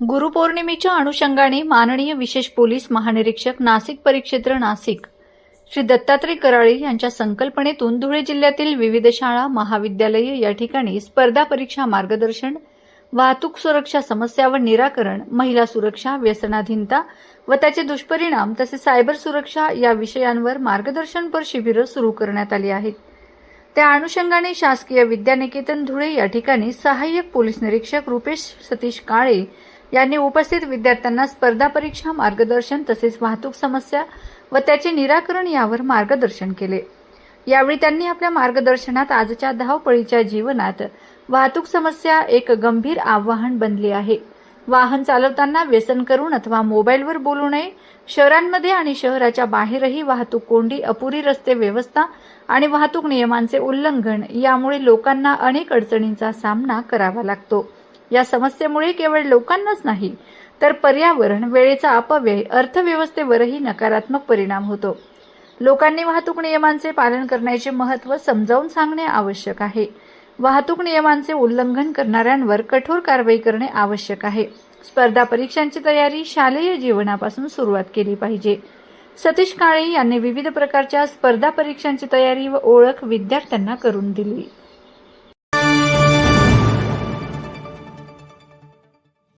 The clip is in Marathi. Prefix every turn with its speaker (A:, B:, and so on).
A: गुरुपौर्णिमेच्या अनुषंगाने माननीय विशेष पोलीस महानिरीक्षक नाशिक परिक्षेत्र नाशिक श्री दत्तात्रय कराळे यांच्या संकल्पनेतून धुळे जिल्ह्यातील विविध शाळा महाविद्यालये या ठिकाणी स्पर्धा परीक्षा मार्गदर्शन वाहतूक सुरक्षा समस्या व निराकरण महिला सुरक्षा व्यसनाधीनता व त्याचे दुष्परिणाम तसेच सायबर सुरक्षा या विषयांवर मार्गदर्शनपर शिबिरं सुरू करण्यात आली आहेत. त्या अनुषंगाने शासकीय विद्यानिकेतन धुळे या ठिकाणी सहाय्यक पोलीस निरीक्षक रुपेश सतीश काळे यांनी उपस्थित विद्यार्थ्यांना स्पर्धा परीक्षा मार्गदर्शन तसेच वाहतूक समस्या व त्याचे निराकरण यावर मार्गदर्शन केले. यावेळी त्यांनी आपल्या मार्गदर्शनात आजच्या धावपळीच्या जीवनात वाहतूक समस्या एक गंभीर आव्हान बनली आहे. वाहन चालवताना व्यसन करून अथवा मोबाईलवर बोलू नये शहरांमध्ये आणि शहराच्या बाहेरही वाहतूक कोंडी अपुरी रस्ते व्यवस्था आणि वाहतूक नियमांचे उल्लंघन यामुळे लोकांना अनेक अडचणींचा सामना करावा लागतो. या समस्येमुळे केवळ लोकांनाच नाही तर पर्यावरण वेळेचा अपव्यय अर्थव्यवस्थेवरही नकारात्मक परिणाम होतो. लोकांनी वाहतूक नियमांचे पालन करण्याचे महत्त्व समजावून सांगणे आवश्यक आहे. वाहतूक नियमांचे उल्लंघन करणाऱ्यांवर कठोर कारवाई करणे आवश्यक आहे. स्पर्धा परीक्षांची तयारी शालेय जीवनापासून सुरुवात केली पाहिजे. सतीश काळे यांनी विविध प्रकारच्या स्पर्धा परीक्षांची तयारी व ओळख विद्यार्थ्यांना करून दिली.